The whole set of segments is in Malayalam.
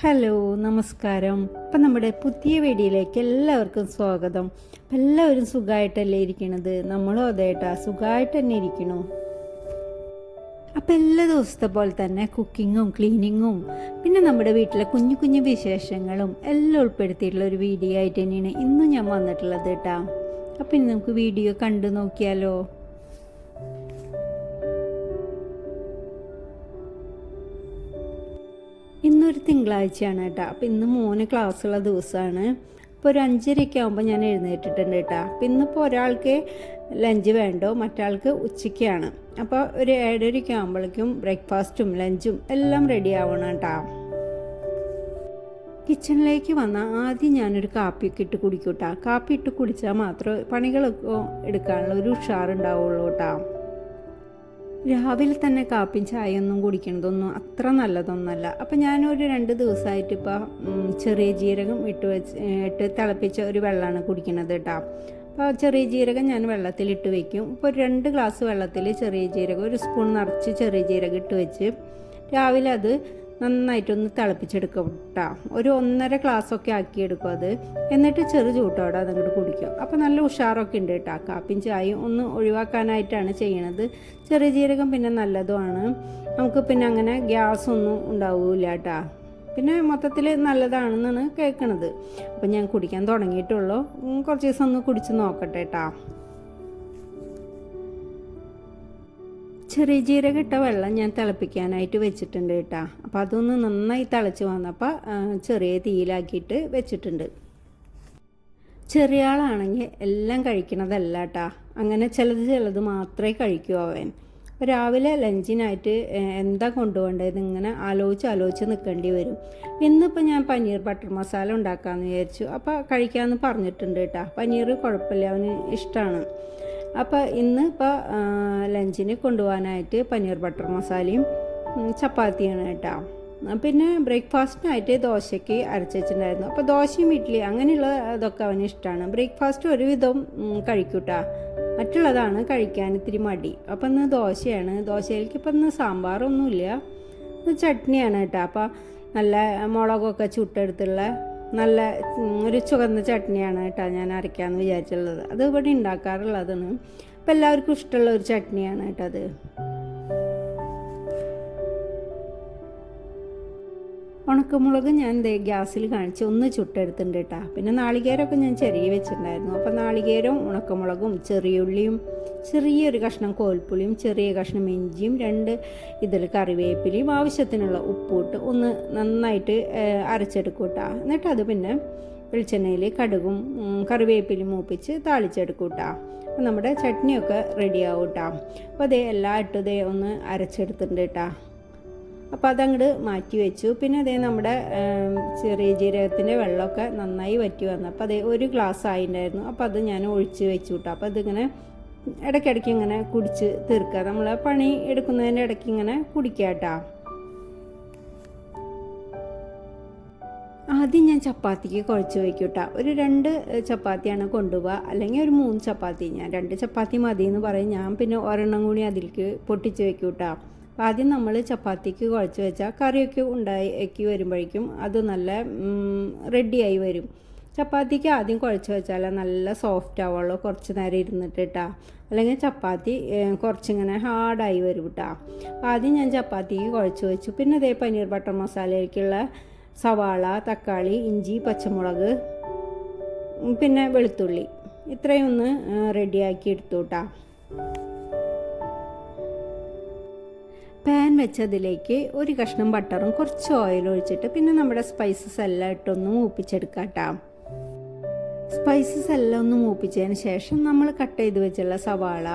ഹലോ നമസ്കാരം. അപ്പം നമ്മുടെ പുതിയ വീഡിയോയിലേക്ക് എല്ലാവർക്കും സ്വാഗതം. എല്ലാവരും സുഖമായിട്ടല്ലേ ഇരിക്കണത്? നമ്മളും അതേട്ടാ സുഖമായിട്ട് തന്നെ ഇരിക്കണു. അപ്പം എല്ലാ ദിവസത്തെ പോലെ തന്നെ കുക്കിങ്ങും ക്ലീനിങ്ങും പിന്നെ നമ്മുടെ വീട്ടിലെ കുഞ്ഞു കുഞ്ഞു വിശേഷങ്ങളും എല്ലാം ഉൾപ്പെടുത്തിയിട്ടുള്ള ഒരു വീഡിയോ ആയിട്ട് തന്നെയാണ് ഇന്നും ഞാൻ വന്നിട്ടുള്ളത് കേട്ടാ അപ്പം ഇനി നമുക്ക് വീഡിയോ കണ്ടു നോക്കിയാലോ? ഇന്നൊരു തിങ്കളാഴ്ചയാണ് കേട്ടോ. അപ്പം ഇന്ന് മോന് ക്ലാസ്സുള്ള ദിവസമാണ്. ഇപ്പോൾ ഒരു അഞ്ചരയൊക്കെ ആകുമ്പോൾ ഞാൻ എഴുന്നേറ്റിട്ടുണ്ട് കേട്ടോ. അപ്പം ഇന്നിപ്പോൾ ഒരാൾക്ക് ലഞ്ച് വേണ്ടോ? മറ്റാൾക്ക് ഉച്ചയ്ക്കാണ്. അപ്പോൾ ഒരു ഏഴരയ്ക്ക് ആകുമ്പോഴേക്കും ബ്രേക്ക്ഫാസ്റ്റും ലഞ്ചും എല്ലാം റെഡി ആവണം കേട്ടോ. കിച്ചണിലേക്ക് വന്നാൽ ആദ്യം ഞാനൊരു കാപ്പിയൊക്കെ ഇട്ട് കുടിക്കൂട്ടാ കാപ്പി ഇട്ട് കുടിച്ചാൽ മാത്രമേ പണികളൊക്കെ എടുക്കാനുള്ള ഒരു ഉഷാറുണ്ടാവുള്ളൂ കേട്ടോ. രാവിലെ തന്നെ കാപ്പിയും ചായയൊന്നും കുടിക്കുന്നതൊന്നും അത്ര നല്ലതൊന്നല്ല. അപ്പം ഞാനൊരു രണ്ട് ദിവസമായിട്ട് ഇപ്പോൾ ചെറിയ ജീരകം ഇട്ട് വെച്ച് ഇട്ട് തിളപ്പിച്ച ഒരു വെള്ളമാണ് കുടിക്കുന്നത് കേട്ടോ അപ്പോൾ ചെറിയ ജീരകം ഞാൻ വെള്ളത്തിൽ ഇട്ട് വെക്കും ഇപ്പോൾ രണ്ട് ഗ്ലാസ് വെള്ളത്തിൽ ചെറിയ ജീരകം ഒരു സ്പൂൺ നിറച്ച് ചെറിയ ജീരകം ഇട്ട് വെച്ച് രാവിലെ അത് നന്നായിട്ടൊന്ന് തിളപ്പിച്ചെടുക്കും കേട്ടോ ഒരു ഒന്നര ഗ്ലാസ്സൊക്കെ ആക്കിയെടുക്കും അത്. എന്നിട്ട് ചെറു ചൂട്ടോടെ അതങ്ങോട്ട് കുടിക്കും. അപ്പോൾ നല്ല ഉഷാറൊക്കെ ഉണ്ട് കേട്ടോ കാപ്പിയും ചായയും ഒന്ന് ഒഴിവാക്കാനായിട്ടാണ് ചെയ്യണത്. ചെറിയ ജീരകം പിന്നെ നല്ലതുമാണ്. നമുക്ക് പിന്നെ അങ്ങനെ ഗ്യാസ് ഒന്നും ഉണ്ടാവില്ല കേട്ടോ പിന്നെ മൊത്തത്തിൽ നല്ലതാണെന്നാണ് കേൾക്കണത് അപ്പം ഞാൻ കുടിക്കാൻ തുടങ്ങിയിട്ടുള്ളൂ. കുറച്ച് ദിവസം ഒന്ന് കുടിച്ച് നോക്കട്ടെ കേട്ടോ ചെറിയ ജീരകം ഇട്ട വെള്ളം ഞാൻ തിളപ്പിക്കാനായിട്ട് വെച്ചിട്ടുണ്ട് കേട്ടോ. അപ്പോൾ അതൊന്ന് നന്നായി തിളച്ച് വന്നപ്പോൾ ചെറിയ തീയിലാക്കിയിട്ട് വെച്ചിട്ടുണ്ട്. ചെറിയ ആളാണെങ്കിൽ എല്ലാം കഴിക്കണതല്ല കേട്ടാ. അങ്ങനെ ചിലത് ചിലത് മാത്രമേ കഴിക്കൂ അവൻ. രാവിലെ ലഞ്ചിനായിട്ട് എന്താ കൊണ്ടുപോകേണ്ടത് ഇങ്ങനെ ആലോചിച്ച് ആലോചിച്ച് നിൽക്കേണ്ടി വരും. ഇന്നിപ്പോൾ ഞാൻ പനീർ ബട്ടർ മസാല ഉണ്ടാക്കാമെന്ന് വിചാരിച്ചു. അപ്പോൾ കഴിക്കാമെന്ന് പറഞ്ഞിട്ടുണ്ട് കേട്ടോ. പനീർ കുഴപ്പമില്ല അവന് ഇഷ്ടമാണ് അപ്പോൾ ഇന്ന് ഇപ്പോൾ ലഞ്ചിന് കൊണ്ടുപോകാനായിട്ട് പനീർ ബട്ടർ മസാലയും ചപ്പാത്തിയാണ് കേട്ടോ. പിന്നെ ബ്രേക്ക്ഫാസ്റ്റിനായിട്ട് ദോശയ്ക്ക് അരച്ച് വെച്ചിട്ടുണ്ടായിരുന്നു അപ്പോൾ ദോശയും ഇഡ്ഡലി അങ്ങനെയുള്ള ഇതൊക്കെ അവന് ഇഷ്ടമാണ് ബ്രേക്ക്ഫാസ്റ്റ് ഒരുവിധം കഴിക്കൂട്ടാ. മറ്റുള്ളതാണ് കഴിക്കാൻ ഇത്തിരി മടി. അപ്പം ഇന്ന് ദോശയാണ്. ദോശയിലേക്ക് ഇപ്പം ഇന്ന് സാമ്പാറൊന്നുമില്ല. ചട്നിയാണ് കേട്ടോ. അപ്പോൾ നല്ല മുളകൊക്കെ ചുട്ടെടുത്തുള്ള നല്ല ഒരു ചുവന്ന ചട്നിയാണ് കേട്ടോ ഞാൻ അരയ്ക്കാമെന്ന് വിചാരിച്ചുള്ളത് അത് ഇവിടെ ഉണ്ടാക്കാറുള്ളതാണ്. അപ്പോൾ എല്ലാവർക്കും ഇഷ്ടമുള്ള ഒരു ചട്നിയാണ് കേട്ടോ അത്. ഉണക്കമുളക് ഞാൻ ഗ്യാസിൽ കാണിച്ച് ഒന്ന് ചുട്ടെടുത്തിട്ടുണ്ട് കേട്ടോ പിന്നെ നാളികേരമൊക്കെ ഞാൻ ചെറിയ വെച്ചിട്ടുണ്ടായിരുന്നു. അപ്പോൾ നാളികേരവും ഉണക്കമുളകും ചെറിയുള്ളിയും ചെറിയൊരു കഷ്ണം കോൽപ്പുളിയും ചെറിയ കഷ്ണം ഇഞ്ചിയും രണ്ട് ഇതിൽ കറിവേപ്പിലയും ആവശ്യത്തിനുള്ള ഉപ്പിട്ട് ഒന്ന് നന്നായിട്ട് അരച്ചെടുക്കും കേട്ടോ എന്നിട്ട് അത് പിന്നെ വെളിച്ചെണ്ണയിൽ കടുകും കറിവേപ്പിലും മൂപ്പിച്ച് താളിച്ചെടുക്കും കേട്ടോ അപ്പോൾ നമ്മുടെ ചട്നിയൊക്കെ റെഡിയാവും കേട്ടോ അപ്പോൾ അതേ എല്ലാം ഇട്ടതേ ഒന്ന് അരച്ചെടുത്തിട്ടുണ്ട് കേട്ടോ അപ്പോൾ അതങ്ങോട്ട് മാറ്റി വെച്ചു. പിന്നെ അതേ നമ്മുടെ ചെറിയ ജീരകത്തിന്റെ വെള്ളമൊക്കെ നന്നായി വറ്റി വന്നു. അപ്പോൾ അതേ ഒരു ഗ്ലാസ് ആയിട്ടുണ്ടായിരുന്നു അപ്പോൾ അത് ഞാൻ ഒഴിച്ച് വെച്ചു കിട്ടും അപ്പോൾ അതിങ്ങനെ ഇടയ്ക്കിടയ്ക്ക് ഇങ്ങനെ കുടിച്ച് തീർക്കുക നമ്മൾ പണി എടുക്കുന്നതിന്റെ ഇടയ്ക്ക് ഇങ്ങനെ കുടിക്കുക കേട്ടോ ആദ്യം ഞാൻ ചപ്പാത്തിക്ക് കുഴച്ച് വയ്ക്കും കേട്ടോ ഒരു രണ്ട് ചപ്പാത്തിയാണ് കൊണ്ടുപോവുക അല്ലെങ്കിൽ ഒരു മൂന്ന് ചപ്പാത്തി. ഞാൻ രണ്ട് ചപ്പാത്തി മതി എന്ന് പറയും. ഞാൻ പിന്നെ ഒരെണ്ണം കൂടി അതിലേക്ക് പൊട്ടിച്ച് വയ്ക്കും കേട്ടോ അപ്പോൾ ആദ്യം നമ്മൾ ചപ്പാത്തിക്ക് കുഴച്ച് വെച്ചാൽ കറിയൊക്കെ ഉണ്ടാക്കി വരുമ്പോഴേക്കും അത് നല്ല റെഡിയായി വരും. ചപ്പാത്തിക്ക് ആദ്യം കുഴച്ച് വെച്ചാൽ നല്ല സോഫ്റ്റ് ആവുള്ളൂ. കുറച്ച് നേരം ഇരുന്നിട്ട് കേട്ടോ അല്ലെങ്കിൽ ചപ്പാത്തി കുറച്ചിങ്ങനെ ഹാർഡായി വരും കേട്ടോ അപ്പോൾ ആദ്യം ഞാൻ ചപ്പാത്തിക്ക് കുഴച്ച് വെച്ചു. പിന്നെ അതേ പനീർ ബട്ടർ മസാലയിലേക്കുള്ള സവാള തക്കാളി ഇഞ്ചി പച്ചമുളക് പിന്നെ വെളുത്തുള്ളി. ഇത്രയും ഒന്ന് റെഡിയാക്കി എടുത്തു കേട്ടോ പാൻ വെച്ചതിലേക്ക് ഒരു കഷ്ണം ബട്ടറും കുറച്ച് ഓയിൽ ഒഴിച്ചിട്ട് പിന്നെ നമ്മുടെ സ്പൈസസ് എല്ലാം ഇട്ടൊന്ന് മൂപ്പിച്ചെടുക്കാം സ്പൈസസ് എല്ലാം ഒന്ന് മൂപ്പിച്ചതിന് ശേഷം നമ്മൾ കട്ട് ചെയ്ത് വെച്ചുള്ള സവാള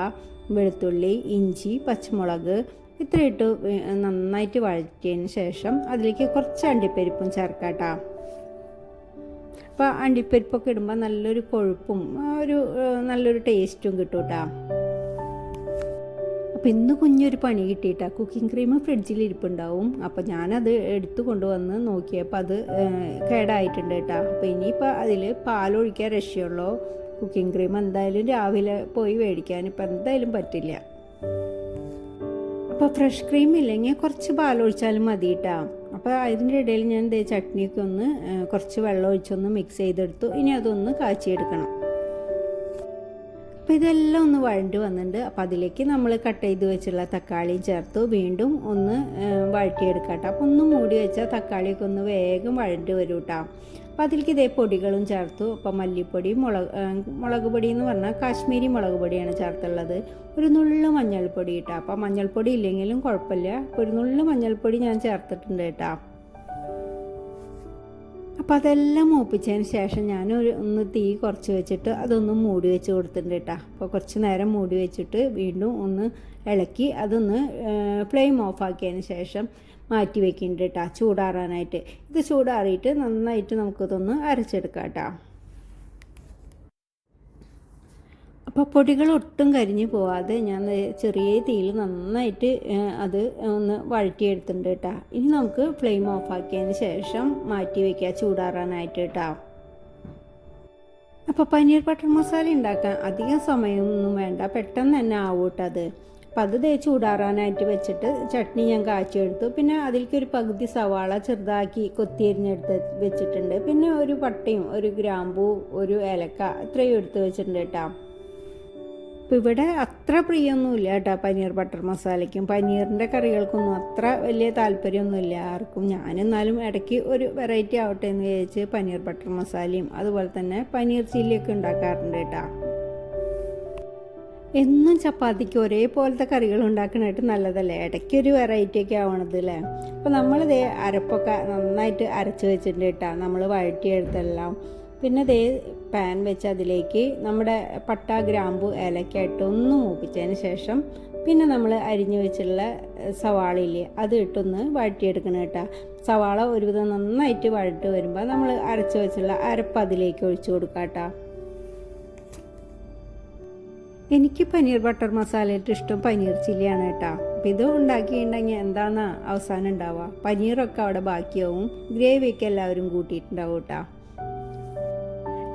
വെളുത്തുള്ളി ഇഞ്ചി പച്ചമുളക് ഇത്ര ഇട്ട് നന്നായിട്ട് വഴറ്റിയതിന് ശേഷം അതിലേക്ക് കുറച്ച് അണ്ടിപ്പരിപ്പും ചേർക്കാട്ടാം. അപ്പോൾ അണ്ടിപ്പരിപ്പൊക്കെ ഇടുമ്പോൾ നല്ലൊരു കൊഴുപ്പും ഒരു നല്ലൊരു ടേസ്റ്റും കിട്ടും കേട്ടോ അപ്പോൾ ഇന്ന് കുഞ്ഞൊരു പണി കിട്ടിയിട്ടാ. കുക്കിംഗ് ക്രീം ഫ്രിഡ്ജിൽ ഇരിപ്പുണ്ടാവും. അപ്പോൾ ഞാനത് എടുത്തു കൊണ്ടുവന്ന് നോക്കിയപ്പോൾ അത് കേടായിട്ടുണ്ട് കേട്ടോ. അപ്പോൾ ഇനിയിപ്പോൾ അതിൽ പാലൊഴിക്കാൻ രക്ഷയുള്ളൂ? കുക്കിംഗ് ക്രീം എന്തായാലും രാവിലെ പോയി മേടിക്കാൻ ഇപ്പം എന്തായാലും പറ്റില്ല. അപ്പോൾ ഫ്രഷ് ക്രീം ഇല്ലെങ്കിൽ കുറച്ച് പാലൊഴിച്ചാലും മതി കേട്ടോ അപ്പോൾ അതിന്റെ ഇടയിൽ ഞാൻ ചട്നിയൊക്കെ ഒന്ന് കുറച്ച് വെള്ളം ഒഴിച്ചൊന്ന് മിക്സ് ചെയ്തെടുത്തു. ഇനി അതൊന്ന് കാച്ചിയെടുക്കണം. അപ്പോൾ ഇതെല്ലാം ഒന്ന് വഴണ്ട് വന്നിട്ടുണ്ട്. അപ്പോൾ അതിലേക്ക് നമ്മൾ കട്ട് ചെയ്ത് വെച്ചുള്ള തക്കാളിയും ചേർത്ത്. വീണ്ടും ഒന്ന് വഴറ്റിയെടുക്കാം കേട്ടോ അപ്പോൾ ഒന്ന് മൂടി വെച്ചാൽ തക്കാളിയൊക്കെ ഒന്ന് വേഗം വഴണ്ട് വരും കേട്ടോ അപ്പോൾ അതിലേക്ക് ഇതേ പൊടികളും ചേർത്തു. അപ്പോൾ മല്ലിപ്പൊടി മുളക് മുളക് പൊടി എന്ന് പറഞ്ഞാൽ കാശ്മീരി മുളക് പൊടിയാണ് ചേർത്തുള്ളത്. ഒരു നുള്ളു മഞ്ഞൾപ്പൊടി കേട്ടോ അപ്പോൾ മഞ്ഞൾപ്പൊടി ഇല്ലെങ്കിലും കുഴപ്പമില്ല. ഒരു നുള്ളു മഞ്ഞൾപ്പൊടി ഞാൻ ചേർത്തിട്ടുണ്ട് കേട്ടോ. അപ്പോൾ അതെല്ലാം മൂപ്പിച്ചതിന് ശേഷം ഞാൻ ഒരു ഒന്ന് തീ കുറച്ച് വെച്ചിട്ട് അതൊന്ന് മൂടി വെച്ച് കൊടുത്തിട്ടുണ്ട് കേട്ടോ അപ്പോൾ കുറച്ച് നേരം മൂടി വെച്ചിട്ട് വീണ്ടും ഒന്ന് ഇളക്കി അതൊന്ന് ഫ്ലെയിം ഓഫ് ആക്കിയതിന് ശേഷം മാറ്റി വെക്കുന്നുണ്ട് കേട്ടോ ചൂടാറാനായിട്ട്. ഇത് ചൂടാറിയിട്ട് നന്നായിട്ട് നമുക്കിതൊന്ന് അരച്ചെടുക്കാം കേട്ടോ അപ്പോൾ പൊടികൾ ഒട്ടും കരിഞ്ഞു പോവാതെ ഞാൻ ചെറിയ തീയിൽ നന്നായിട്ട് അത് ഒന്ന് വഴറ്റിയെടുത്തിട്ടുണ്ട് കേട്ടോ. ഇനി നമുക്ക് ഫ്ലെയിം ഓഫ് ആക്കിയതിന് ശേഷം മാറ്റി വയ്ക്കുക ചൂടാറാനായിട്ട് കേട്ടോ. അപ്പോൾ പനീർ ബട്ടർ മസാല ഉണ്ടാക്കാൻ അധികം സമയമൊന്നും വേണ്ട പെട്ടെന്ന് തന്നെ ആവൂട്ടോ അത്. അപ്പം അത് ദേ ചൂടാറാനായിട്ട് വെച്ചിട്ട് ചട്നി ഞാൻ കാച്ചിയെടുത്തു. പിന്നെ അതിലേക്ക് ഒരു പകുതി സവാള ചെറുതാക്കി കൊത്തിയരിഞ്ഞെടുത്ത് വെച്ചിട്ടുണ്ട്. പിന്നെ ഒരു പട്ടയും ഒരു ഗ്രാമ്പൂ ഒരു ഏലക്ക ഇത്രയും എടുത്ത് വെച്ചിട്ടുണ്ട് കേട്ടോ. അപ്പോൾ ഇവിടെ അത്ര പ്രിയമൊന്നുമില്ല കേട്ടോ പനീർ ബട്ടർ മസാലയ്ക്കും. പനീറിന്റെ കറികൾക്കൊന്നും അത്ര വലിയ താല്പര്യമൊന്നുമില്ല. ആർക്കും ഞാനെന്നാലും ഇടയ്ക്ക് ഒരു വെറൈറ്റി ആവട്ടെ എന്ന് വിചാരിച്ച് പനീർ ബട്ടർ മസാലയും അതുപോലെ തന്നെ പനീർ ചില്ലിയൊക്കെ ഉണ്ടാക്കാറുണ്ട് കേട്ടോ. എന്നും ചപ്പാത്തിക്ക് ഒരേപോലത്തെ കറികൾ ഉണ്ടാക്കണായിട്ട് നല്ലതല്ലേ? ഇടയ്ക്ക് ഒരു വെറൈറ്റി ഒക്കെ ആവണത് അല്ലേ? അപ്പോൾ നമ്മളിതേ അരപ്പൊക്കെ നന്നായിട്ട് അരച്ച് വെച്ചിട്ടുണ്ട് കേട്ടോ. നമ്മൾ വഴറ്റിയെടുത്തെല്ലാം പിന്നെ ദേ പാൻ വെച്ച് അതിലേക്ക് നമ്മുടെ പട്ട ഗ്രാമ്പു ഏലക്കായിട്ട് ഒന്ന് മൂപ്പിച്ചതിന് ശേഷം പിന്നെ നമ്മൾ അരിഞ്ഞു വെച്ചുള്ള ഇല്ലേ അത് ഇട്ടൊന്ന് വഴറ്റിയെടുക്കണം കേട്ടോ. സവാള ഒരുവിധം നന്നായിട്ട് വഴട്ട് വരുമ്പോൾ നമ്മൾ അരച്ച് വെച്ചുള്ള അരപ്പ് അതിലേക്ക് ഒഴിച്ചു കൊടുക്കാം കേട്ടോ. എനിക്ക് പനീർ ബട്ടർ മസാലയിട്ട് ഇഷ്ടം പനീർ ചില്ലിയാണ് കേട്ടോ. അപ്പം ഇത് ഉണ്ടാക്കിയിട്ടുണ്ടെങ്കിൽ എന്താണ് അവസാനം ഉണ്ടാവുക? പനീറൊക്കെ അവിടെ ബാക്കിയാവും. ഗ്രേവിയൊക്കെ എല്ലാവരും കൂട്ടിയിട്ടുണ്ടാവും കേട്ടോ.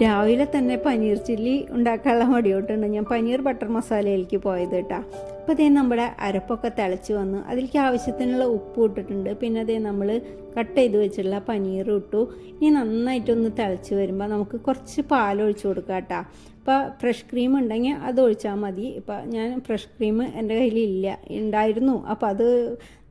രാവിലെ തന്നെ പനീർ ചില്ലി ഉണ്ടാക്കാനുള്ള മടിയോട്ടുണ്ട് ഞാൻ പനീർ ബട്ടർ മസാലയിലേക്ക് പോയത് കേട്ടോ. അപ്പോൾ അതേ നമ്മുടെ അരപ്പൊക്കെ തിളച്ച് വന്നു അതിലേക്ക് ആവശ്യത്തിനുള്ള ഉപ്പ് ഇട്ടിട്ടുണ്ട്. പിന്നെ അതേ നമ്മൾ കട്ട് ചെയ്ത് വെച്ചിട്ടുള്ള പനീർ ഇട്ടു. ഇനി നന്നായിട്ടൊന്ന് തിളച്ച് വരുമ്പോൾ നമുക്ക് കുറച്ച് പാലൊഴിച്ച് കൊടുക്കാം കേട്ടോ. അപ്പോൾ ഫ്രഷ് ക്രീം ഉണ്ടെങ്കിൽ അത് ഒഴിച്ചാൽ മതി. ഇപ്പോൾ ഞാൻ ഫ്രഷ് ക്രീം എന്റെ കയ്യിലില്ല ഉണ്ടായിരുന്നു അപ്പോൾ അത്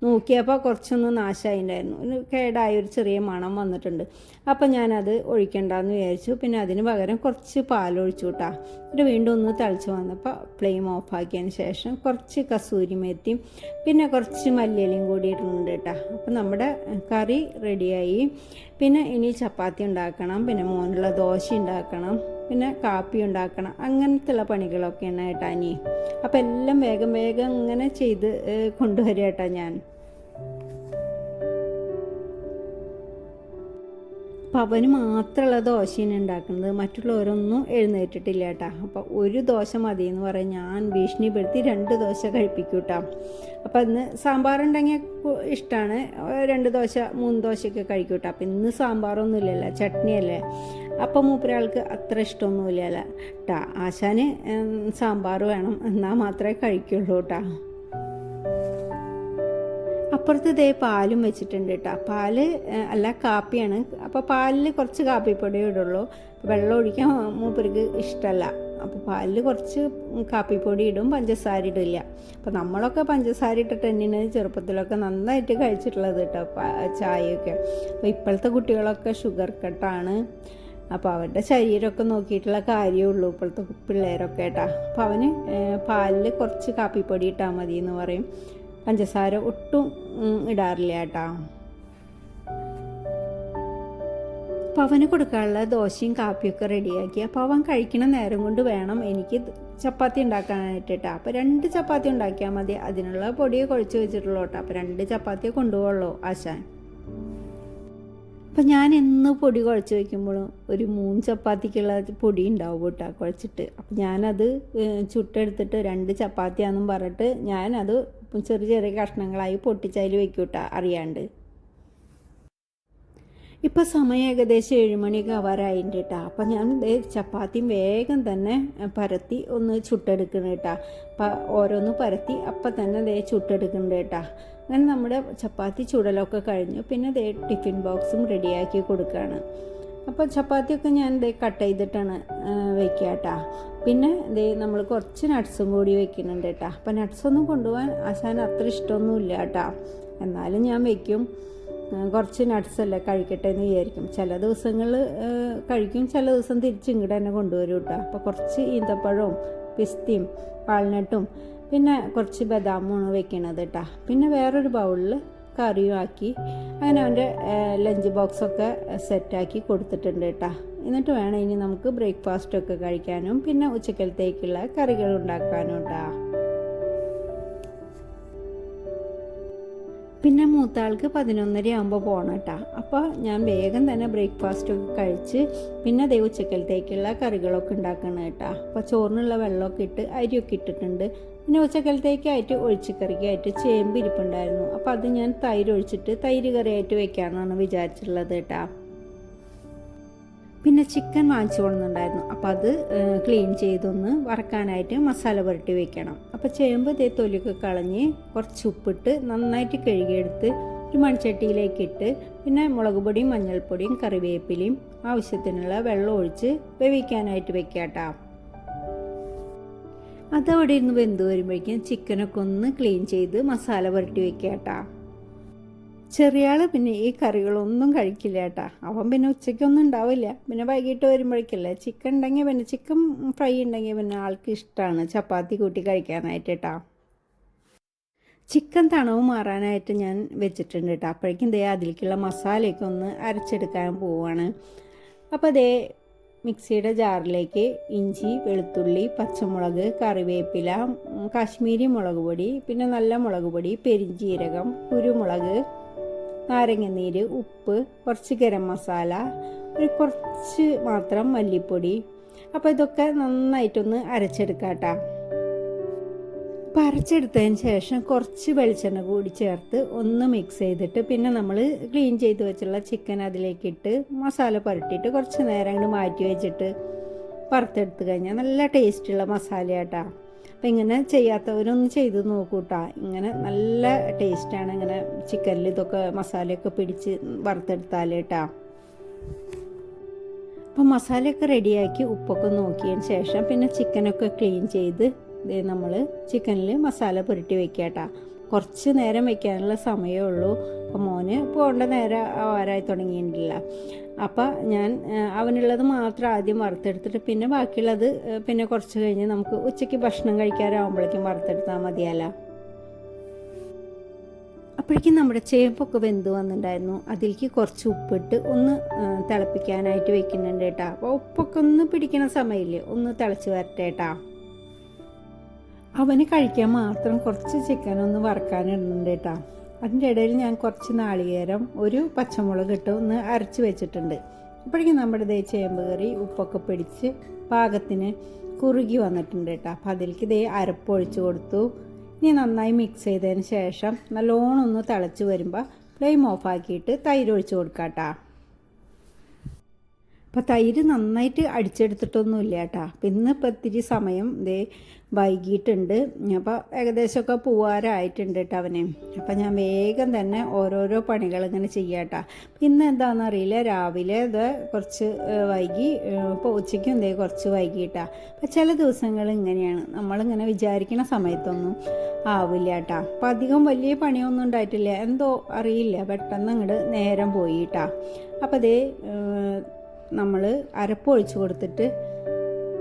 നോക്കിയപ്പോൾ കുറച്ചൊന്ന് നാശമായിട്ടുണ്ടായിരുന്നു കേടായ ഒരു ചെറിയ മണം വന്നിട്ടുണ്ട്. അപ്പം ഞാനത് ഒഴിക്കണ്ടെന്ന് വിചാരിച്ചു. പിന്നെ അതിന് പകരം കുറച്ച് പാലൊഴിച്ചു കേട്ടാ എന്നിട്ട് വീണ്ടും ഒന്ന് തളിച്ച് വന്നപ്പോൾ ഫ്ലെയിം ഓഫാക്കിയതിന് ശേഷം കുറച്ച് കസൂരി മെത്തിയും പിന്നെ കുറച്ച് മല്ലിയിലയും കൂടി കേട്ടോ അപ്പം നമ്മുടെ കറി റെഡിയായി പിന്നെ ഇനി ചപ്പാത്തി ഉണ്ടാക്കണം പിന്നെ മോനുള്ള ദോശ ഉണ്ടാക്കണം പിന്നെ കാപ്പി ഉണ്ടാക്കണം അങ്ങനത്തെയുള്ള പണികളൊക്കെയാണ് കേട്ടാ ഇനി. അപ്പം എല്ലാം വേഗം വേഗം ഇങ്ങനെ ചെയ്ത് ഏഹ്, കൊണ്ടുവരിക കേട്ടാ ഞാൻ. അപ്പം അവന് മാത്രമുള്ള ദോശയാണ് ഉണ്ടാക്കുന്നത്. മറ്റുള്ളവരൊന്നും എഴുന്നേറ്റിട്ടില്ല കേട്ടാ. അപ്പം ഒരു ദോശ മതി എന്ന് പറയാൻ ഞാൻ ഭീഷണിപ്പെടുത്തി രണ്ട് ദോശ കഴിപ്പിക്കും കേട്ടോ. അപ്പം ഇന്ന് സാമ്പാറുണ്ടെങ്കിൽ ഇഷ്ടമാണ് രണ്ട് ദോശ മൂന്ന് ദോശയൊക്കെ കഴിക്കും കേട്ടോ. അപ്പം ഇന്ന് സാമ്പാറൊന്നും ഇല്ലല്ലോ ചട്നിയല്ലേ അപ്പം മൂപ്പരാൾക്ക് അത്ര ഇഷ്ടമൊന്നുമില്ല കേട്ടാ ആശാന് സാമ്പാർ വേണം. എന്നാൽ മാത്രമേ കഴിക്കുള്ളൂ കേട്ടോ. അപ്പുറത്ത് ഇതേ പാലും വെച്ചിട്ടുണ്ട് കേട്ടോ പാൽ അല്ല കാപ്പിയാണ്. അപ്പോൾ പാലിൽ കുറച്ച് കാപ്പിപ്പൊടിയേ ഇടുള്ളൂ. വെള്ളം ഒഴിക്കാൻ മൂപ്പർക്ക് ഇഷ്ടമല്ല അപ്പോൾ പാലിൽ കുറച്ച് കാപ്പിപ്പൊടി ഇടും പഞ്ചസാര ഇടില്ല. അപ്പോൾ നമ്മളൊക്കെ പഞ്ചസാര ഇട്ടിട്ട് തന്നെയാണ് ചെറുപ്പത്തിലൊക്കെ നന്നായിട്ട് കഴിച്ചിട്ടുള്ളത് കേട്ടോ ചായയൊക്കെ. അപ്പോൾ ഇപ്പോഴത്തെ കുട്ടികളൊക്കെ ഷുഗർ കട്ടാണ് അപ്പോൾ അവരുടെ ശരീരമൊക്കെ നോക്കിയിട്ടുള്ള കാര്യമുള്ളൂ ഇപ്പോഴത്തെ പിള്ളേരൊക്കെ കേട്ടാ അപ്പോൾ അവന് പാലിൽ കുറച്ച് കാപ്പിപ്പൊടി ഇട്ടാൽ മതി എന്ന് പറയും. പഞ്ചസാര ഒട്ടും ഇടാറില്ല കേട്ടോ. പവന് കൊടുക്കാനുള്ള ദോശയും കാപ്പിയൊക്കെ റെഡിയാക്കി. അപ്പോൾ അവൻ കഴിക്കണ നേരം കൊണ്ട് വേണം എനിക്ക് ചപ്പാത്തി ഉണ്ടാക്കാനായിട്ട് കേട്ടോ. അപ്പോൾ രണ്ട് ചപ്പാത്തി ഉണ്ടാക്കിയാൽ മതി. അതിനുള്ള പൊടിയെ കുഴച്ച് വെച്ചിട്ടുള്ളൂ കേട്ടോ. അപ്പോൾ രണ്ട് ചപ്പാത്തിയെ കൊണ്ടുപോകുള്ളൂ ആശാൻ. അപ്പം ഞാൻ എന്ന് പൊടി കുഴച്ച് വയ്ക്കുമ്പോഴും ഒരു മൂന്ന് ചപ്പാത്തിക്കുള്ള പൊടി ഉണ്ടാവും കേട്ടോ കുഴച്ചിട്ട്. അപ്പം ഞാനത് ചുട്ടെടുത്തിട്ട് രണ്ട് ചപ്പാത്തിയാണെന്നും പറഞ്ഞിട്ട് ഞാനത് ചെറിയ ചെറിയ കഷ്ണങ്ങളായി പൊട്ടിച്ചതിൽ വെക്കും കേട്ടോ അറിയാണ്ട്. ഇപ്പം സമയം ഏകദേശം ഏഴുമണിയൊക്കെ ആവാറായിട്ടുണ്ട് കേട്ടോ അപ്പം ഞാൻ ചപ്പാത്തിയും വേഗം തന്നെ പരത്തി ഒന്ന് ചുട്ടെടുക്കണം കേട്ടോ അപ്പം ഓരോന്ന് പരത്തി അപ്പം തന്നെ ദേ ചുട്ടെടുക്കുന്നുണ്ട് കേട്ടോ അങ്ങനെ നമ്മുടെ ചപ്പാത്തി ചുടലൊക്കെ കഴിഞ്ഞു. പിന്നെ ദേ ടിഫിൻ ബോക്സും റെഡിയാക്കി കൊടുക്കുകയാണ് അപ്പോൾ ചപ്പാത്തിയൊക്കെ ഞാൻ ദേ കട്ട് ചെയ്തിട്ടാണ് വെക്കുക കേട്ടോ പിന്നെ ദേ നമ്മൾ കുറച്ച് നട്ട്സും കൂടി വെക്കുന്നുണ്ട് കേട്ടോ അപ്പോൾ നട്ട്സൊന്നും കൊണ്ടുപോകാൻ ആശാൻ അത്ര ഇഷ്ടമൊന്നുമില്ല കേട്ടോ എന്നാലും ഞാൻ വെക്കും. കുറച്ച് നട്ട്സ് അല്ലേ കഴിക്കട്ടെ എന്ന് വിചാരിക്കും. ചില ദിവസങ്ങളിൽ കഴിക്കും. ചില ദിവസം തിരിച്ച് ഇങ്ങോട്ട് തന്നെ കൊണ്ടുവരും കേട്ടോ അപ്പോൾ കുറച്ച് ഈന്തപ്പഴവും പിസ്തയും വാൾനട്ടും പിന്നെ കുറച്ച് ബദാമും വെക്കണത് കേട്ടോ പിന്നെ വേറൊരു ബൗളിൽ കറിയും ആക്കി അങ്ങനെ അവന്റെ ലഞ്ച് ബോക്സൊക്കെ സെറ്റാക്കി കൊടുത്തിട്ടുണ്ട് കേട്ടോ. എന്നിട്ട് വേണം ഇനി നമുക്ക് ബ്രേക്ക്ഫാസ്റ്റൊക്കെ കഴിക്കാനും പിന്നെ ഉച്ചക്കലത്തേക്കുള്ള കറികൾ ഉണ്ടാക്കാനും കേട്ടോ പിന്നെ മൂത്താൾക്ക് പതിനൊന്നര ആകുമ്പോൾ പോകണം കേട്ടോ. അപ്പോൾ ഞാൻ വേഗം തന്നെ ബ്രേക്ക്ഫാസ്റ്റ് ഒക്കെ കഴിച്ച് പിന്നെ അതേ ഉച്ചക്കലത്തേക്കുള്ള കറികളൊക്കെ ഉണ്ടാക്കണം കേട്ടോ. അപ്പോൾ ചോറിനുള്ള വെള്ളമൊക്കെ ഇട്ട് അരിയൊക്കെ ഇട്ടിട്ടുണ്ട്. പിന്നെ ഉച്ചക്കലത്തേക്കായിട്ട് ഒഴിച്ചിക്കറിക്കായിട്ട് ചേമ്പ് ഇരിപ്പുണ്ടായിരുന്നു അപ്പോൾ അത് ഞാൻ തൈര് ഒഴിച്ചിട്ട് തൈര് കറിയായിട്ട് വെക്കാമെന്നാണ് വിചാരിച്ചിട്ടുള്ളത് കേട്ടോ. പിന്നെ ചിക്കൻ വാങ്ങിച്ചു കൊണ്ടുണ്ടായിരുന്നു അപ്പോൾ അത് ക്ലീൻ ചെയ്തൊന്ന് വറക്കാനായിട്ട് മസാല പുരട്ടി വെക്കണം. അപ്പോൾ ചേമ്പ് തേ തൊലിയൊക്കെ കളഞ്ഞ് കുറച്ച് ഉപ്പിട്ട് നന്നായിട്ട് കഴുകിയെടുത്ത് ഒരു മൺചട്ടിയിലേക്ക് ഇട്ട് പിന്നെ മുളക് പൊടിയും മഞ്ഞൾപ്പൊടിയും കറിവേപ്പിലയും ആവശ്യത്തിനുള്ള വെള്ളം ഒഴിച്ച് വേവിക്കാനായിട്ട് വെക്കാട്ടോ അതവിടെ ഇരുന്ന് വെന്ത് വരുമ്പോഴേക്കും ചിക്കനൊക്കെ ഒന്ന് ക്ലീൻ ചെയ്ത് മസാല പുരട്ടി വെക്കാട്ടാ ചെറിയ ആൾ പിന്നെ ഈ കറികളൊന്നും കഴിക്കില്ല കേട്ടാ. അവൻ പിന്നെ ഉച്ചയ്ക്കൊന്നും ഉണ്ടാവില്ല. പിന്നെ വൈകിട്ട് വരുമ്പോഴേക്കല്ലേ ചിക്കൻ ഉണ്ടെങ്കിൽ പിന്നെ ചിക്കൻ ഫ്രൈ ഉണ്ടെങ്കിൽ പിന്നെ ആൾക്ക് ഇഷ്ടമാണ് ചപ്പാത്തി കൂട്ടി കഴിക്കാനായിട്ട് കേട്ടാ. ചിക്കൻ തണവ് മാറാനായിട്ട് ഞാൻ വെച്ചിട്ടുണ്ട് കേട്ടോ. അപ്പോഴേക്കും ദേ അതിലേക്കുള്ള മസാലയൊക്കെ ഒന്ന് അരച്ചെടുക്കാൻ പോവാണ്. അപ്പോൾ ദേ മിക്സിയുടെ ജാറിലേക്ക് ഇഞ്ചി വെളുത്തുള്ളി പച്ചമുളക് കറിവേപ്പില കാശ്മീരി മുളക് പൊടി പിന്നെ നല്ല മുളക് പൊടി പെരിഞ്ജീരകം കുരുമുളക് നാരങ്ങനീര് ഉപ്പ് കുറച്ച് ഗരം മസാല ഒരു കുറച്ച് മാത്രം മല്ലിപ്പൊടി. അപ്പോൾ ഇതൊക്കെ നന്നായിട്ടൊന്ന് അരച്ചെടുക്കാം കേട്ടോ അപ്പോൾ അരച്ചെടുത്തതിന് ശേഷം കുറച്ച് വെളിച്ചെണ്ണ കൂടി ചേർത്ത് ഒന്ന് മിക്സ് ചെയ്തിട്ട് പിന്നെ നമ്മൾ ക്ലീൻ ചെയ്ത് വെച്ചുള്ള ചിക്കൻ അതിലേക്കിട്ട് മസാല പുരട്ടിയിട്ട് കുറച്ച് നേരം അങ്ങോട്ട് മാറ്റി വെച്ചിട്ട് പുറത്തെടുത്ത് കഴിഞ്ഞാൽ നല്ല ടേസ്റ്റുള്ള മസാല കേട്ടോ അപ്പം ഇങ്ങനെ ചെയ്യാത്തവരൊന്ന് ചെയ്ത് നോക്കൂട്ടാ. ഇങ്ങനെ നല്ല ടേസ്റ്റാണ് ഇങ്ങനെ ചിക്കനിൽ ഇതൊക്കെ മസാലയൊക്കെ പിടിച്ച് വറുത്തെടുത്താൽ കേട്ടാ അപ്പം മസാലയൊക്കെ റെഡിയാക്കി ഉപ്പൊക്കെ നോക്കിയതിന് ശേഷം പിന്നെ ചിക്കനൊക്കെ ക്ലീൻ ചെയ്ത് നമ്മൾ ചിക്കനിൽ മസാല പുരട്ടി വെക്കാം കേട്ടോ കുറച്ച് നേരം വയ്ക്കാനുള്ള സമയമേ ഉള്ളൂ. അപ്പം മോന് പോകേണ്ട നേരം ആരായി തുടങ്ങിയിട്ടില്ല. അപ്പോൾ ഞാൻ അവനുള്ളത് മാത്രം ആദ്യം വറുത്തെടുത്തിട്ട് പിന്നെ ബാക്കിയുള്ളത് പിന്നെ കുറച്ച് കഴിഞ്ഞ് നമുക്ക് ഉച്ചയ്ക്ക് ഭക്ഷണം കഴിക്കാറാകുമ്പോഴേക്കും വറുത്തെടുത്താൽ മതിയല്ലോ. അപ്പോഴേക്കും നമ്മുടെ ചേമ്പൊക്കെ വെന്ത് വന്നിട്ടുണ്ടായിരുന്നു. അതിലേക്ക് കുറച്ച് ഉപ്പിട്ട് ഒന്ന് തിളപ്പിക്കാനായിട്ട് വെക്കുന്നുണ്ട് കേട്ടോ. അപ്പോൾ ഉപ്പൊക്കെ ഒന്ന് പിടിക്കണ സമയമില്ലേ? ഒന്ന് തിളച്ച് വരട്ടെ കേട്ടോ. അവന് കഴിക്കാൻ മാത്രം കുറച്ച് ചിക്കൻ ഒന്ന് വറക്കാനിടുന്നുണ്ട് കേട്ടോ. അതിന്റെ ഇടയിൽ ഞാൻ കുറച്ച് നാളികേരം ഒരു പച്ചമുളക് ഇട്ട് ഒന്ന് അരച്ച് വെച്ചിട്ടുണ്ട്. അപ്പോഴേക്കും നമ്മുടെ ദേ ചേമ്പ് കറി ഉപ്പൊക്കെ പിടിച്ച് പാകത്തിന് കുറുകി വന്നിട്ടുണ്ട് കേട്ടോ. അപ്പോൾ അതിലേക്ക് അരപ്പ് അരപ്പൊഴിച്ച് കൊടുത്തു. ഇനി നന്നായി മിക്സ് ചെയ്തതിന് ശേഷം നല്ലോണം ഒന്ന് തിളച്ച് വരുമ്പോൾ ഫ്ലെയിം ഓഫ് ആക്കിയിട്ട് തൈര് ഒഴിച്ച് കൊടുക്കാം കേട്ടോ. അപ്പോൾ തൈര് നന്നായിട്ട് അടിച്ചെടുത്തിട്ടൊന്നുമില്ല കേട്ടാ. അപ്പം ഇന്ന് ഇപ്പം ഇത്തിരി സമയം ഇതേ വൈകിട്ടുണ്ട് അപ്പോൾ ഏകദേശമൊക്കെ പോവാറായിട്ടുണ്ട് കേട്ടോ അവനെ. അപ്പം ഞാൻ വേഗം തന്നെ ഓരോരോ പണികൾ ഇങ്ങനെ ചെയ്യാട്ടാ പിന്നെ എന്താണെന്ന് അറിയില്ല. രാവിലെ ഇത് കുറച്ച് വൈകി ഇപ്പോൾ ഉച്ചയ്ക്കും എന്തേ കുറച്ച് വൈകിട്ടാ അപ്പം ചില ദിവസങ്ങൾ ഇങ്ങനെയാണ്. നമ്മളിങ്ങനെ വിചാരിക്കുന്ന സമയത്തൊന്നും ആവില്ല കേട്ടാ. അപ്പം അധികം വലിയ പണിയൊന്നും ഉണ്ടായിട്ടില്ല. എന്തോ അറിയില്ല. പെട്ടെന്ന് അങ്ങോട്ട് നേരം പോയിട്ടാ അപ്പം അതേ നമ്മൾ അരപ്പ് ഒഴിച്ച് കൊടുത്തിട്ട്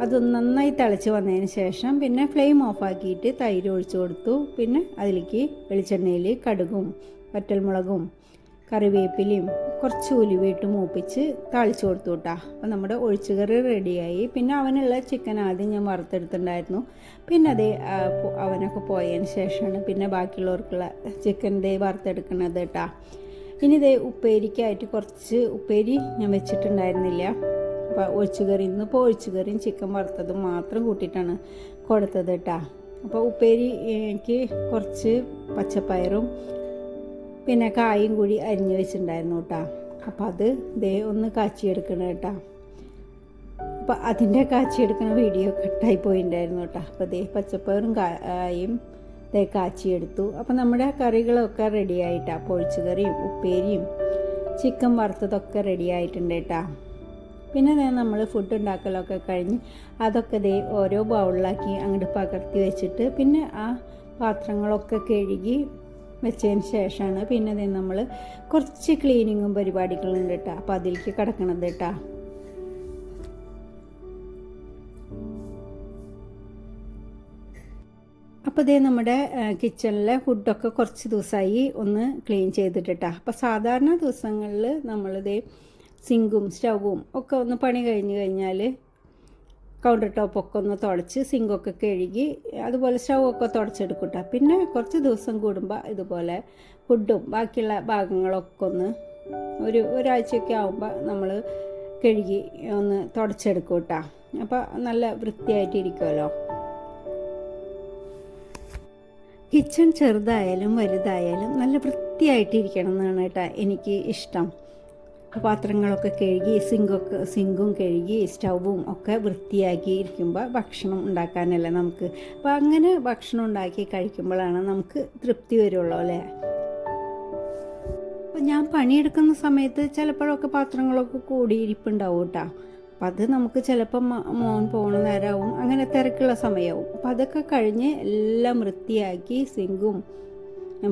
അത് നന്നായി തിളച്ച് വന്നതിന് ശേഷം പിന്നെ ഫ്ലെയിം ഓഫാക്കിയിട്ട് തൈര് ഒഴിച്ച് കൊടുത്തു. പിന്നെ അതിലേക്ക് വെളിച്ചെണ്ണയിൽ കടുകും വറ്റൽമുളകും കറിവേപ്പിലയും കുറച്ച് ഉലുവയിട്ട് മൂപ്പിച്ച് താളിച്ച് കൊടുത്തു കേട്ടാ അപ്പം നമ്മുടെ ഒഴിച്ചുകറി റെഡിയായി. പിന്നെ അവനുള്ള ചിക്കൻ ആദ്യം ഞാൻ വറുത്തെടുത്തിട്ടുണ്ടായിരുന്നു. പിന്നെ അതേ അവനൊക്കെ പോയതിന് ശേഷമാണ് പിന്നെ ബാക്കിയുള്ളവർക്കുള്ള ചിക്കന്റെ ദേ വറുത്തെടുക്കുന്നത് കേട്ടോ ഇനി ഇതേ ഉപ്പേരിക്കായിട്ട് കുറച്ച് ഉപ്പേരി ഞാൻ വെച്ചിട്ടുണ്ടായിരുന്നില്ല. അപ്പോൾ ഒഴിച്ചുകറി ഇന്നിപ്പോൾ ഒഴിച്ചുകറിയും ചിക്കൻ വറുത്തതും മാത്രം കൂട്ടിയിട്ടാണ് കൊടുത്തത് കേട്ടോ അപ്പോൾ ഉപ്പേരി എനിക്ക് കുറച്ച് പച്ചപ്പയറും പിന്നെ കായും കൂടി അരിഞ്ഞ് വെച്ചിട്ടുണ്ടായിരുന്നു കേട്ടോ അപ്പോൾ അത് ദേ ഒന്ന് കാച്ചിയെടുക്കണം കേട്ടോ അപ്പോൾ അതിന്റെ കാച്ചിയെടുക്കുന്ന വീഡിയോ കട്ടായി പോയിട്ടുണ്ടായിരുന്നു കേട്ടോ അപ്പോൾ ദേ പച്ചപ്പയറും കായും കാച്ചിയെടുത്തു. അപ്പോൾ നമ്മുടെ കറികളൊക്കെ റെഡി ആയിട്ടാ പൊഴിച്ചുകറിയും ഉപ്പേരിയും ചിക്കൻ വറുത്തതൊക്കെ റെഡി ആയിട്ടുണ്ട് കേട്ടാ. പിന്നെ ദേ നമ്മൾ ഫുഡ് ഉണ്ടാക്കലൊക്കെ കഴിഞ്ഞ് അതൊക്കെ ദേ ഓരോ ബൗളിലാക്കി അങ്ങോട്ട് പകർത്തി വെച്ചിട്ട് പിന്നെ ആ പാത്രങ്ങളൊക്കെ കഴുകി വെച്ചതിന് ശേഷമാണ് പിന്നെ നമ്മൾ കുറച്ച് ക്ലീനിങ്ങും പരിപാടികളുണ്ട് കേട്ടോ. അപ്പോൾ അതിലേക്ക് കിടക്കണത് കേട്ടോ. അപ്പോൾ ഇതേ നമ്മുടെ കിച്ചണിലെ ഫുഡൊക്കെ കുറച്ച് ദിവസമായി ഒന്ന് ക്ലീൻ ചെയ്തിട്ടാ അപ്പോൾ സാധാരണ ദിവസങ്ങളിൽ നമ്മളിതേ സിങ്കും സ്റ്റൗവും ഒക്കെ ഒന്ന് പണി കഴിഞ്ഞ് കഴിഞ്ഞാൽ കൗണ്ടർ ടോപ്പൊക്കെ ഒന്ന് തുടച്ച് സിങ്കൊക്കെ കഴുകി അതുപോലെ സ്റ്റൗവൊക്കെ തുടച്ചെടുക്കും കേട്ടോ പിന്നെ കുറച്ച് ദിവസം കൂടുമ്പോൾ ഇതുപോലെ ഫുഡും ബാക്കിയുള്ള ഭാഗങ്ങളൊക്കെ ഒന്ന് ഒരു ഒരാഴ്ചയൊക്കെ ആകുമ്പോൾ നമ്മൾ കഴുകി ഒന്ന് തുടച്ചെടുക്കും കേട്ടോ അപ്പോൾ നല്ല വൃത്തിയായിട്ടിരിക്കുമല്ലോ കിച്ചൺ ചെറുതായാലും വലുതായാലും നല്ല വൃത്തിയായിട്ടിരിക്കണം എന്നാണ് കേട്ടോ എനിക്ക് ഇഷ്ടം. പാത്രങ്ങളൊക്കെ കഴുകി സിങ്കൊക്കെ സിങ്കും കഴുകി സ്റ്റൗവും ഒക്കെ വൃത്തിയാക്കി ഇരിക്കുമ്പോൾ ഭക്ഷണം ഉണ്ടാക്കാനല്ലേ നമുക്ക്. അപ്പോൾ അങ്ങനെ ഭക്ഷണം ഉണ്ടാക്കി കഴിക്കുമ്പോഴാണ് നമുക്ക് തൃപ്തി വരുള്ളൂ അല്ലേ? അപ്പോൾ ഞാൻ പണിയെടുക്കുന്ന സമയത്ത് ചിലപ്പോഴൊക്കെ പാത്രങ്ങളൊക്കെ കൂടിയിരിപ്പുണ്ടാവും കേട്ടോ. അപ്പം അത് നമുക്ക് ചിലപ്പം മോൻ പോണ നേരമാവും അങ്ങനെ തിരക്കുള്ള സമയമാവും അപ്പം അതൊക്കെ കഴിഞ്ഞ് എല്ലാം വൃത്തിയാക്കി സിങ്കും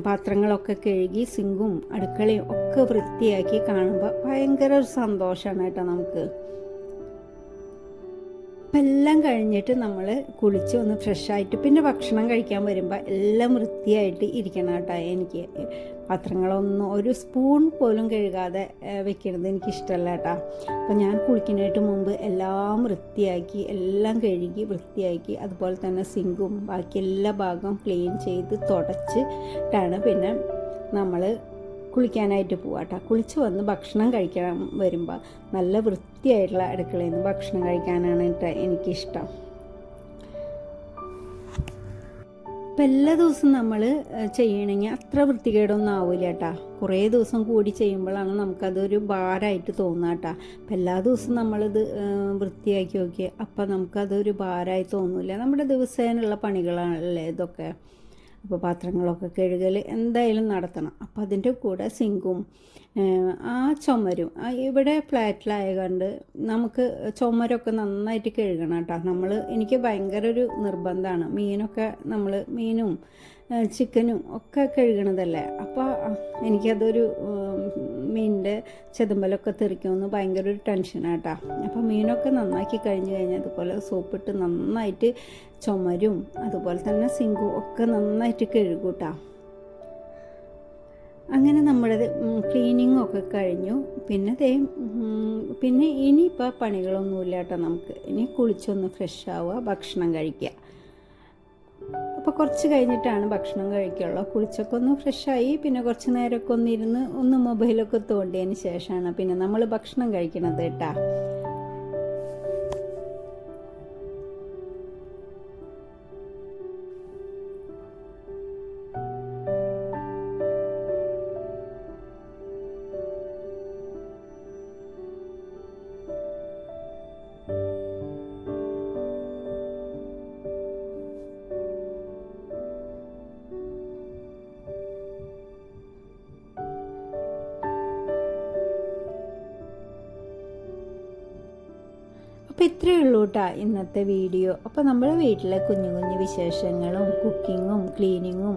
പാത്രങ്ങളൊക്കെ കഴുകി സിങ്കും അടുക്കളയും ഒക്കെ വൃത്തിയാക്കി കാണുമ്പോൾ ഭയങ്കര ഒരു സന്തോഷമാണ് കേട്ടോ നമുക്ക്. അപ്പം എല്ലാം കഴിഞ്ഞിട്ട് നമ്മൾ കുളിച്ച് ഒന്ന് ഫ്രഷായിട്ട് പിന്നെ ഭക്ഷണം കഴിക്കാൻ വരുമ്പോൾ എല്ലാം വൃത്തിയായിട്ട് ഇരിക്കണം കേട്ടോ എനിക്ക്. പാത്രങ്ങളൊന്നും ഒരു സ്പൂൺ പോലും കഴുകാതെ വെക്കണത് എനിക്കിഷ്ടമല്ല കേട്ടോ. അപ്പോൾ ഞാൻ കുളിക്കുന്നതിന് മുമ്പ് എല്ലാം വൃത്തിയാക്കി എല്ലാം കഴുകി വൃത്തിയാക്കി അതുപോലെ തന്നെ സിങ്കും ബാക്കി എല്ലാ ഭാഗവും ക്ലീൻ ചെയ്ത് തുടച്ചിട്ടാണ് പിന്നെ നമ്മൾ കുളിക്കാനായിട്ട് പോവാട്ടോ. കുളിച്ച് വന്ന് ഭക്ഷണം കഴിക്കാൻ വരുമ്പോൾ നല്ല വൃത്തിയായിട്ടുള്ള അടുക്കളയിൽ നിന്ന് ഭക്ഷണം കഴിക്കാനാണ് കേട്ടോ എനിക്കിഷ്ടം. ഇപ്പം എല്ലാ ദിവസവും നമ്മൾ ചെയ്യണമെങ്കിൽ അത്ര വൃത്തികേടൊന്നും ആവില്ല കേട്ടാ കുറേ ദിവസം കൂടി ചെയ്യുമ്പോഴാണ് നമുക്കതൊരു ഭാരമായിട്ട് തോന്നുക കേട്ടാ അപ്പം എല്ലാ ദിവസവും നമ്മളിത് വൃത്തിയാക്കി നോക്കി അപ്പം നമുക്കതൊരു ഭാരമായി തോന്നില്ല. നമ്മുടെ ദിവസേനുള്ള പണികളാണല്ലേ ഇതൊക്കെ. അപ്പോൾ പാത്രങ്ങളൊക്കെ കഴുകൽ എന്തായാലും നടത്തണം. അപ്പം അതിന്റെ കൂടെ സിങ്കും ആ ചുമരും. ഇവിടെ ഫ്ലാറ്റിലായ കണ്ട് നമുക്ക് ചുമരൊക്കെ നന്നായിട്ട് കഴുകണം കേട്ടോ. നമ്മൾ എനിക്ക് ഭയങ്കര ഒരു നിർബന്ധമാണ്. മീനൊക്കെ നമ്മൾ മീനും ചിക്കനും ഒക്കെ കഴുകണതല്ലേ? അപ്പോൾ എനിക്കതൊരു മീനിന്റെ ചെതുമ്പലൊക്കെ തെറിക്കുമെന്ന് ഭയങ്കര ഒരു ടെൻഷനാട്ടാ. അപ്പോൾ മീനൊക്കെ നന്നാക്കി കഴിഞ്ഞ് കഴിഞ്ഞാൽ അതുപോലെ സോപ്പിട്ട് നന്നായിട്ട് ചുമരും അതുപോലെ തന്നെ സിങ്കും ഒക്കെ നന്നായിട്ട് കഴുകൂട്ടാ. അങ്ങനെ നമ്മുടെ ക്ലീനിങ്ങും ഒക്കെ കഴിഞ്ഞു. പിന്നെ ദേ പിന്നെ ഇനിയിപ്പോൾ പണികളൊന്നുമില്ല കേട്ടോ നമുക്ക്. ഇനി കുളിച്ചൊന്ന് ഫ്രഷ് ആവുക ഭക്ഷണം കഴിക്കുക. അപ്പോൾ കുറച്ച് കഴിഞ്ഞിട്ടാണ് ഭക്ഷണം കഴിക്കുള്ളൂ. കുളിച്ചൊക്കെ ഒന്ന് ഫ്രഷായി പിന്നെ കുറച്ച് നേരമൊക്കെ ഒന്നിരുന്ന് ഒന്ന് മൊബൈലൊക്കെ തോണ്ടിയതിന് ശേഷമാണ് പിന്നെ നമ്മൾ ഭക്ഷണം കഴിക്കണത് കേട്ടാ. അപ്പോൾ ഇത്രയേ ഉള്ളൂ കേട്ടോ ഇന്നത്തെ വീഡിയോ. അപ്പോൾ നമ്മുടെ വീട്ടിലെ കുഞ്ഞു കുഞ്ഞു വിശേഷങ്ങളും കുക്കിങ്ങും ക്ലീനിങ്ങും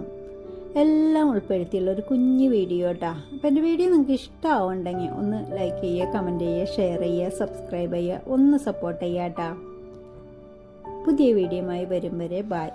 എല്ലാം ഉൾപ്പെടുത്തിയുള്ള ഒരു കുഞ്ഞു വീഡിയോ കേട്ടോ അപ്പോൾ എന്റെ വീഡിയോ നിങ്ങൾക്ക് ഇഷ്ടമാവുണ്ടെങ്കിൽ ഒന്ന് ലൈക്ക് ചെയ്യുക കമന്റ് ചെയ്യുക ഷെയർ ചെയ്യുക സബ്സ്ക്രൈബ് ചെയ്യുക ഒന്ന് സപ്പോർട്ട് ചെയ്യുക കേട്ടോ പുതിയ വീഡിയോയുമായി വരും വരെ ബായ്